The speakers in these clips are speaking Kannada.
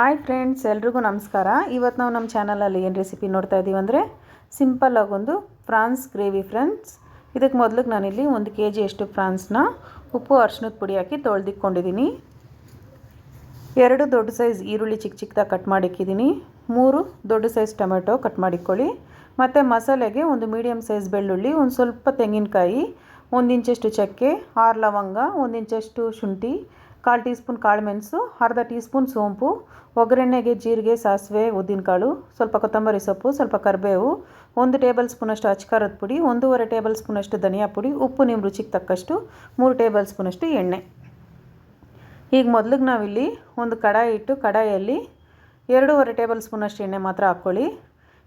ಹಾಯ್ ಫ್ರೆಂಡ್ಸ್ ಎಲ್ರಿಗೂ ನಮಸ್ಕಾರ. ಇವತ್ತು ನಾವು ನಮ್ಮ ಚಾನಲಲ್ಲಿ ಏನು ರೆಸಿಪಿ ನೋಡ್ತಾ ಇದ್ದೀವಿ ಅಂದರೆ ಸಿಂಪಲ್ಲಾಗಿ ಒಂದು ಫ್ರಾನ್ಸ್ ಗ್ರೇವಿ ಫ್ರೆಂಡ್ಸ್. ಇದಕ್ಕೆ ಮೊದಲಿಗೆ ನಾನಿಲ್ಲಿ ಒಂದು ಕೆ ಜಿಯಷ್ಟು ಫ್ರಾನ್ಸ್ನ ಉಪ್ಪು ಅರ್ಶಿನದ ಪುಡಿ ಹಾಕಿ ತೊಳೆದಿಕ್ಕೊಂಡಿದ್ದೀನಿ ಎರಡು ದೊಡ್ಡ ಸೈಜ್ ಈರುಳ್ಳಿ ಚಿಕ್ಕ ಚಿಕ್ಕದಾಗಿ ಕಟ್ ಮಾಡಿಕ್ಕಿದ್ದೀನಿ ಮೂರು ದೊಡ್ಡ ಸೈಜ್ ಟೊಮೆಟೊ ಕಟ್ ಮಾಡಿಕ್ಕೊಳ್ಳಿ ಮತ್ತು ಮಸಾಲೆಗೆ ಒಂದು ಮೀಡಿಯಮ್ ಸೈಜ್ ಬೆಳ್ಳುಳ್ಳಿ, ಒಂದು ಸ್ವಲ್ಪ ತೆಂಗಿನಕಾಯಿ, ಒಂದು ಇಂಚಷ್ಟು ಚಕ್ಕೆ, ಆರು ಲವಂಗ, ಒಂದು ಇಂಚಷ್ಟು ಶುಂಠಿ ಕಾಲು ಟೀ ಸ್ಪೂನ್ ಕಾಳುಮೆಣಸು ಅರ್ಧ ಟೀ ಸ್ಪೂನ್ ಸೋಂಪು, ಒಗ್ಗರಣೆಗೆ ಜೀರಿಗೆ, ಸಾಸಿವೆ, ಉದ್ದಿನಕಾಳು, ಸ್ವಲ್ಪ ಕೊತ್ತಂಬರಿ ಸೊಪ್ಪು, ಸ್ವಲ್ಪ ಕರಿಬೇವು, ಒಂದು ಟೇಬಲ್ ಸ್ಪೂನಷ್ಟು ಅಚ್ಕಾರದ ಪುಡಿ, ಒಂದೂವರೆ ಟೇಬಲ್ ಸ್ಪೂನಷ್ಟು ಧನಿಯಾ ಪುಡಿ, ಉಪ್ಪು ನಿಮ್ಮ ರುಚಿಗೆ ತಕ್ಕಷ್ಟು, ಮೂರು ಟೇಬಲ್ ಸ್ಪೂನಷ್ಟು ಎಣ್ಣೆ. ಈಗ ಮೊದಲಿಗೆ ನಾವಿಲ್ಲಿ ಒಂದು ಕಡಾಯಿ ಇಟ್ಟು ಕಡಾಯಿಯಲ್ಲಿ ಎರಡೂವರೆ ಟೇಬಲ್ ಸ್ಪೂನಷ್ಟು ಎಣ್ಣೆ ಮಾತ್ರ ಹಾಕ್ಕೊಳ್ಳಿ.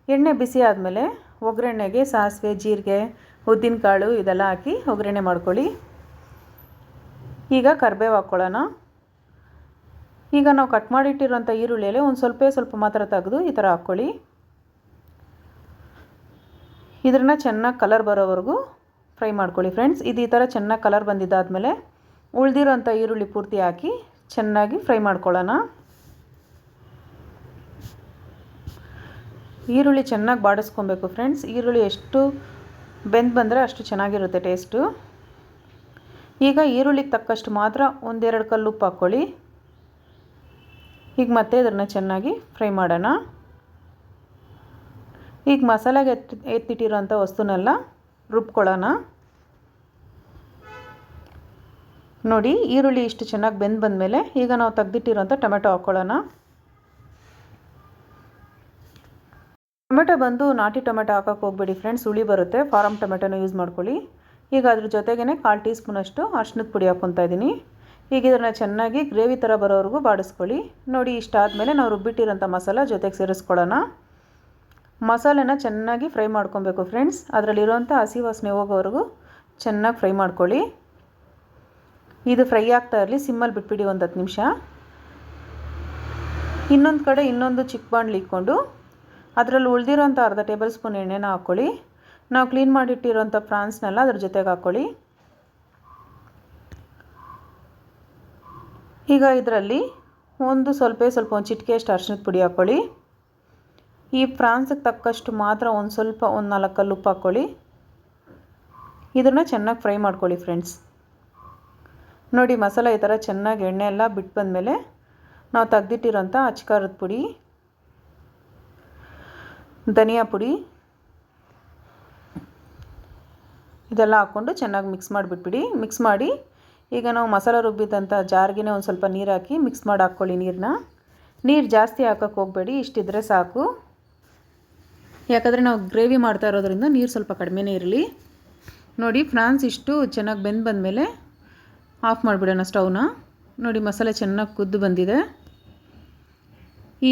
ಎಣ್ಣೆ ಬಿಸಿ ಆದಮೇಲೆ ಒಗ್ಗರಣೆಗೆ ಸಾಸಿವೆ, ಜೀರಿಗೆ, ಉದ್ದಿನಕಾಳು ಇದೆಲ್ಲ ಹಾಕಿ ಒಗ್ಗರಣೆ ಮಾಡ್ಕೊಳ್ಳಿ. ಈಗ ಕರಿಬೇವು ಹಾಕ್ಕೊಳ್ಳೋಣ ಈಗ ನಾವು ಕಟ್ ಮಾಡಿಟ್ಟಿರೋಂಥ ಈರುಳ್ಳಿಯಲ್ಲಿ ಒಂದು ಸ್ವಲ್ಪ ಸ್ವಲ್ಪ ಮಾತ್ರ ತೆಗೆದು ಈ ಥರ ಹಾಕ್ಕೊಳ್ಳಿ. ಇದನ್ನು ಚೆನ್ನಾಗಿ ಕಲರ್ ಬರೋವರೆಗೂ ಫ್ರೈ ಮಾಡ್ಕೊಳ್ಳಿ ಫ್ರೆಂಡ್ಸ್ ಇದು ಈ ಥರ ಚೆನ್ನಾಗಿ ಕಲರ್ ಬಂದಿದ್ದಾದಮೇಲೆ ಉಳಿದಿರೋಂಥ ಈರುಳ್ಳಿ ಪೂರ್ತಿ ಹಾಕಿ ಚೆನ್ನಾಗಿ ಫ್ರೈ ಮಾಡ್ಕೊಳ್ಳೋಣ. ಈರುಳ್ಳಿ ಚೆನ್ನಾಗಿ ಬಾಡಿಸ್ಕೊಬೇಕು ಫ್ರೆಂಡ್ಸ್ ಈರುಳ್ಳಿ ಎಷ್ಟು ಬೆಂದು ಬಂದರೆ ಅಷ್ಟು ಚೆನ್ನಾಗಿರುತ್ತೆ ಟೇಸ್ಟು ಈಗ ಈರುಳ್ಳಿಗೆ ತಕ್ಕಷ್ಟು ಮಾತ್ರ ಒಂದೆರಡು ಕಲ್ಲು ಉಪ್ಪು ಹಾಕ್ಕೊಳ್ಳಿ. ಈಗ ಮತ್ತೆ ಇದನ್ನು ಚೆನ್ನಾಗಿ ಫ್ರೈ ಮಾಡೋಣ. ಈಗ ಮಸಾಲೆಗೆ ಎತ್ತಿ ಎತ್ತಿಟ್ಟಿರೋಂಥ ವಸ್ತುನೆಲ್ಲ ರುಬ್ಕೊಳ್ಳೋಣ. ನೋಡಿ, ಈರುಳ್ಳಿ ಇಷ್ಟು ಚೆನ್ನಾಗಿ ಬೆಂದು ಬಂದಮೇಲೆ ಈಗ ನಾವು ತೆಗ್ದಿಟ್ಟಿರೋಂಥ ಟೊಮೆಟೊ ಹಾಕ್ಕೊಳ್ಳೋಣ. ಟೊಮೆಟೊ ಬಂದು ನಾಟಿ ಟೊಮೆಟೊ ಹಾಕೋಕೆ ಹೋಗ್ಬೇಡಿ ಫ್ರೆಂಡ್ಸ್, ಹುಳಿ ಬರುತ್ತೆ. ಫಾರಮ್ ಟೊಮೆಟೊನ ಯೂಸ್ ಮಾಡ್ಕೊಳ್ಳಿ. ಈಗ ಅದ್ರ ಜೊತೆಗೇ ಕಾಲು ಟೀ ಸ್ಪೂನಷ್ಟು ಅರ್ಶಿನದ ಪುಡಿ ಹಾಕ್ಕೊತಾ ಇದ್ದೀನಿ. ಈಗ ಇದನ್ನು ಚೆನ್ನಾಗಿ ಗ್ರೇವಿ ಥರ ಬರೋವರೆಗೂ ಬಾಡಿಸ್ಕೊಳ್ಳಿ. ನೋಡಿ, ಇಷ್ಟಾದಮೇಲೆ ನಾವು ರುಬ್ಬಿಟ್ಟಿರೋಂಥ ಮಸಾಲ ಜೊತೆಗೆ ಸೇರಿಸ್ಕೊಳ್ಳೋಣ. ಮಸಾಲೆನ ಚೆನ್ನಾಗಿ ಫ್ರೈ ಮಾಡ್ಕೊಬೇಕು ಫ್ರೆಂಡ್ಸ್. ಅದರಲ್ಲಿರೋಂಥ ಹಸಿ ವಾಸನೆ ಹೋಗೋವರೆಗೂ ಚೆನ್ನಾಗಿ ಫ್ರೈ ಮಾಡ್ಕೊಳ್ಳಿ. ಇದು ಫ್ರೈ ಆಗ್ತಾ ಇರಲಿ, ಸಿಮ್ಮಲ್ಲಿ ಬಿಟ್ಬಿಡಿ ಒಂದು ಹತ್ತು ನಿಮಿಷ. ಇನ್ನೊಂದು ಕಡೆ ಇನ್ನೊಂದು ಚಿಕ್ಕ ಬಾಣಲಿ ಇಟ್ಕೊಂಡು ಅದರಲ್ಲಿ ಉಳಿದಿರೋಂಥ ಅರ್ಧ ಟೇಬಲ್ ಸ್ಪೂನ್ ಎಣ್ಣೆನ ಹಾಕ್ಕೊಳ್ಳಿ. ನಾವು ಕ್ಲೀನ್ ಮಾಡಿಟ್ಟಿರೋಂಥ ಫ್ರಾನ್ಸ್ನೆಲ್ಲ ಅದ್ರ ಜೊತೆಗೆ ಹಾಕ್ಕೊಳ್ಳಿ. ಈಗ ಇದರಲ್ಲಿ ಒಂದು ಸ್ವಲ್ಪ ಸ್ವಲ್ಪ ಒಂದು ಚಿಟಿಕೆಯಷ್ಟು ಅರ್ಶಿನದ ಪುಡಿ ಹಾಕ್ಕೊಳ್ಳಿ. ಈ ಫ್ರಾನ್ಸಿಗೆ ತಕ್ಕಷ್ಟು ಮಾತ್ರ ಒಂದು ಸ್ವಲ್ಪ ಒಂದು ನಾಲ್ಕಲ್ಲಿ ಕಲ್ಲು ಉಪ್ಪು ಹಾಕ್ಕೊಳ್ಳಿ. ಇದನ್ನು ಚೆನ್ನಾಗಿ ಫ್ರೈ ಮಾಡ್ಕೊಳ್ಳಿ ಫ್ರೆಂಡ್ಸ್. ನೋಡಿ ಮಸಾಲೆ ಈ ಥರ ಚೆನ್ನಾಗಿ ಎಣ್ಣೆ ಎಲ್ಲ ಬಿಟ್ಟು ಬಂದಮೇಲೆ ನಾವು ತೆಗ್ದಿಟ್ಟಿರೋಂಥ ಅಚ್ಕಾರದ ಪುಡಿ, ಧನಿಯಾ ಪುಡಿ ಇದೆಲ್ಲ ಹಾಕ್ಕೊಂಡು ಚೆನ್ನಾಗಿ ಮಿಕ್ಸ್ ಮಾಡಿಬಿಟ್ಬಿಡಿ. ಮಿಕ್ಸ್ ಮಾಡಿ ಈಗ ನಾವು ಮಸಾಲೆ ರುಬ್ಬಿದಂಥ ಜಾರ್ಗೆ ಒಂದು ಸ್ವಲ್ಪ ನೀರು ಹಾಕಿ ಮಿಕ್ಸ್ ಮಾಡಿ ಹಾಕ್ಕೊಳ್ಳಿ ನೀರನ್ನ ನೀರು ಜಾಸ್ತಿ ಹಾಕೋಕ್ಕೆ ಹೋಗಬೇಡಿ, ಇಷ್ಟಿದ್ರೆ ಸಾಕು. ಯಾಕಂದರೆ ನಾವು ಗ್ರೇವಿ ಮಾಡ್ತಾ ಇರೋದ್ರಿಂದ ನೀರು ಸ್ವಲ್ಪ ಕಡಿಮೆನೇ ಇರಲಿ. ನೋಡಿ ಫ್ರಾನ್ಸ್ ಇಷ್ಟು ಚೆನ್ನಾಗಿ ಬೆಂದು ಬಂದಮೇಲೆ ಆಫ್ ಮಾಡಿಬಿಡೋಣ ಸ್ಟವ್ನ. ನೋಡಿ ಮಸಾಲೆ ಚೆನ್ನಾಗಿ ಕುದ್ದು ಬಂದಿದೆ.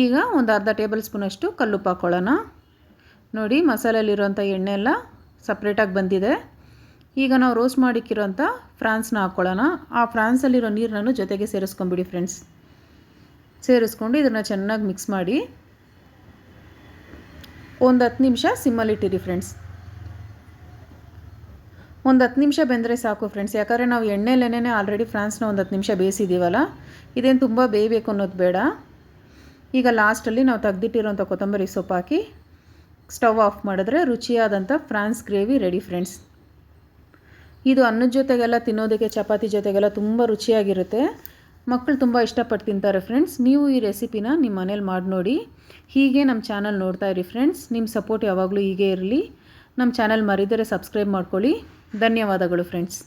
ಈಗ ಒಂದು ಅರ್ಧ ಟೇಬಲ್ ಸ್ಪೂನಷ್ಟು ಕಲ್ಲುಪ್ಪು ಹಾಕ್ಕೊಳ್ಳೋಣ ನೋಡಿ ಮಸಾಲೆಯಲ್ಲಿರುವಂಥ ಎಣ್ಣೆ ಎಲ್ಲ ಸಪ್ರೇಟಾಗಿ ಬಂದಿದೆ. ಈಗ ನಾವು ರೋಸ್ಟ್ ಮಾಡಿಕ್ಕಿರೋಂಥ ಫ್ರಾನ್ಸ್ನ ಹಾಕ್ಕೊಳ್ಳೋಣ ಆ ಫ್ರಾನ್ಸಲ್ಲಿರೋ ನೀರನ್ನು ಜೊತೆಗೆ ಸೇರಿಸ್ಕೊಂಬಿಡಿ ಫ್ರೆಂಡ್ಸ್ ಸೇರಿಸ್ಕೊಂಡು ಇದನ್ನು ಚೆನ್ನಾಗಿ ಮಿಕ್ಸ್ ಮಾಡಿ ಒಂದು ಹತ್ತು ನಿಮಿಷ ಸಿಮ್ಮಲ್ಲಿಟ್ಟಿರಿ ಫ್ರೆಂಡ್ಸ್ ಒಂದು ಹತ್ತು ನಿಮಿಷ ಬೆಂದರೆ ಸಾಕು ಫ್ರೆಂಡ್ಸ್ ಯಾಕಂದರೆ ನಾವು ಎಣ್ಣೆಲೆನೇ ಆಲ್ರೆಡಿ ಫ್ರಾನ್ಸ್ನ ಒಂದು ಹತ್ತು ನಿಮಿಷ ಬೇಯಿಸಿದ್ದೀವಲ್ಲ ಇದೇನು ತುಂಬ ಬೇಯಬೇಕು ಅನ್ನೋದು ಬೇಡ. ಈಗ ಲಾಸ್ಟಲ್ಲಿ ನಾವು ತೆಗ್ದಿಟ್ಟಿರೋಂಥ ಕೊತ್ತಂಬರಿ ಸೊಪ್ಪು ಹಾಕಿ ಸ್ಟವ್ ಆಫ್ ಮಾಡಿದ್ರೆ ರುಚಿಯಾದಂಥ ಫ್ರಾನ್ಸ್ ಗ್ರೇವಿ ರೆಡಿ ಫ್ರೆಂಡ್ಸ್ ಇದು ಅನ್ನದ ಜೊತೆಗೆಲ್ಲ, ತಿನ್ನೋದಕ್ಕೆ ಚಪಾತಿ ಜೊತೆಗೆಲ್ಲ ತುಂಬ ರುಚಿಯಾಗಿರುತ್ತೆ. ಮಕ್ಕಳು ತುಂಬ ಇಷ್ಟಪಟ್ಟು ತಿಂತಾರೆ ಫ್ರೆಂಡ್ಸ್ ನೀವು ಈ ರೆಸಿಪಿನ ನಿಮ್ಮ ಮನೇಲಿ ಮಾಡಿ ನೋಡಿ. ಹೀಗೆ ನಮ್ಮ ಚಾನಲ್ ನೋಡ್ತಾ ಇರಿ ಫ್ರೆಂಡ್ಸ್ ನಿಮ್ಮ ಸಪೋರ್ಟ್ ಯಾವಾಗಲೂ ಹೀಗೆ ಇರಲಿ. ನಮ್ಮ ಚಾನಲ್ ಮರಿದರೆ ಸಬ್ಸ್ಕ್ರೈಬ್ ಮಾಡ್ಕೊಳ್ಳಿ. ಧನ್ಯವಾದಗಳು ಫ್ರೆಂಡ್ಸ್